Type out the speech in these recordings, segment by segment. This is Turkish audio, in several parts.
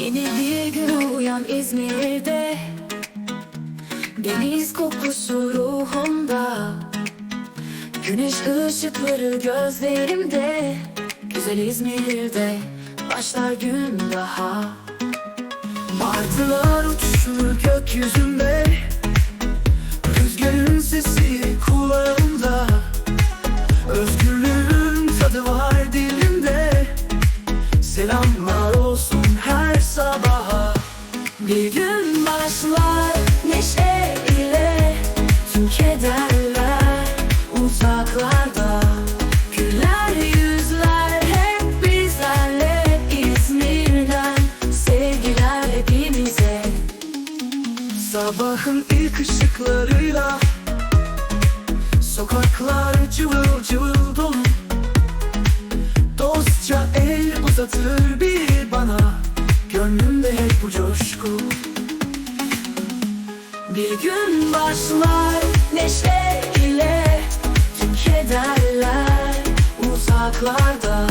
Yeni bir gün uyan İzmir'de. Deniz kokusu ruhumda. Güneş ışıkları gözlerimde. Güzel İzmir'de başlar gün daha. Martılar uçuşur gökyüzünde. Rüzgarın sesi kulağımda Bir gün başlar neşe ile Tüm kederler uzaklarda Güler yüzler hep bizlerle İzmir'den sevgiler hepimize. Sabahın ilk ışıklarıyla Sokaklar cıvıl cıvıl dolu. Dostça el uzatır bir Gönlümde hep bu coşku. Bir gün başlar neşe ile Tüm kederler uzaklarda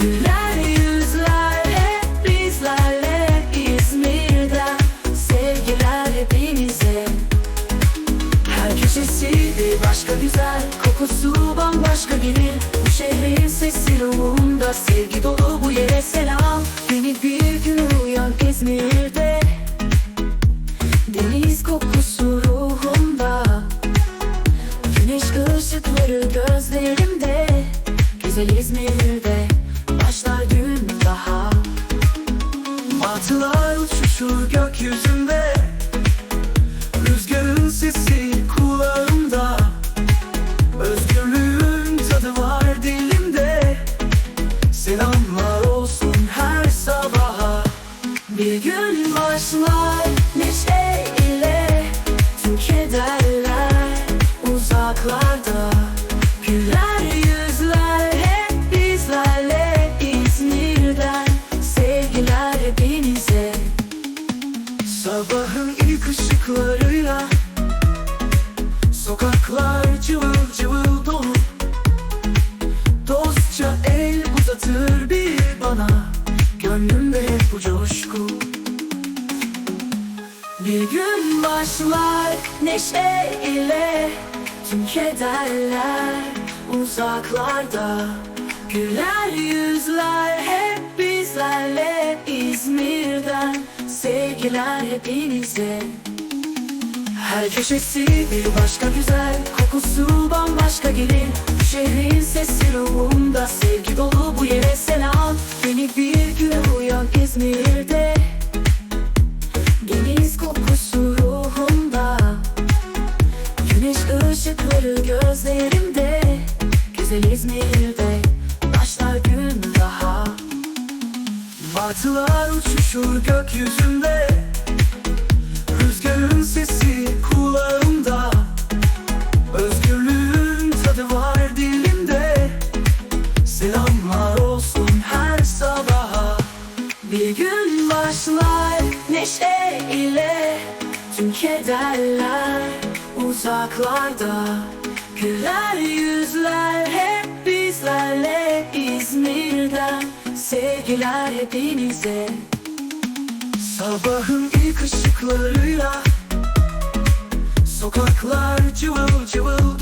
Güler yüzler hep bizlerle İzmir'den sevgiler hepinize her köşesi bir başka güzel Kokusu bambaşka gelir ışıkları gözlerimde Güzel İzmir'de Başlar gün daha. Martılar uçuşur gökyüzünde Rüzgarın sesi kulağımda. Özgürlüğün tadı var dilimde Selamlar olsun her sabaha. Bir gün başlar neşe ile Tüm kederler Bir gün başlar neşe ile Tüm kederler uzaklarda. Güler yüzler hep bizlerle İzmir'den sevgiler hepinize. Her köşesi bir başka güzel Kokusu bambaşka gelir şehrin sesi ruhumda Sevgi dolu bu yere selam. Beni bir güne uyan İzmir'de Güzel İzmir'de Başlar gün daha. Martılar uçuşur gökyüzünde. Rüzgarın sesi kulağımda. Özgürlüğün tadı var dilimde. Selamlar olsun her sabaha. Bir gün başlar neşe ile. Tüm kederler uzaklarda. Güler yüzler sevgiler hepinize. Sabahın ilk ışıklarıyla Sokaklar cıvıl cıvıl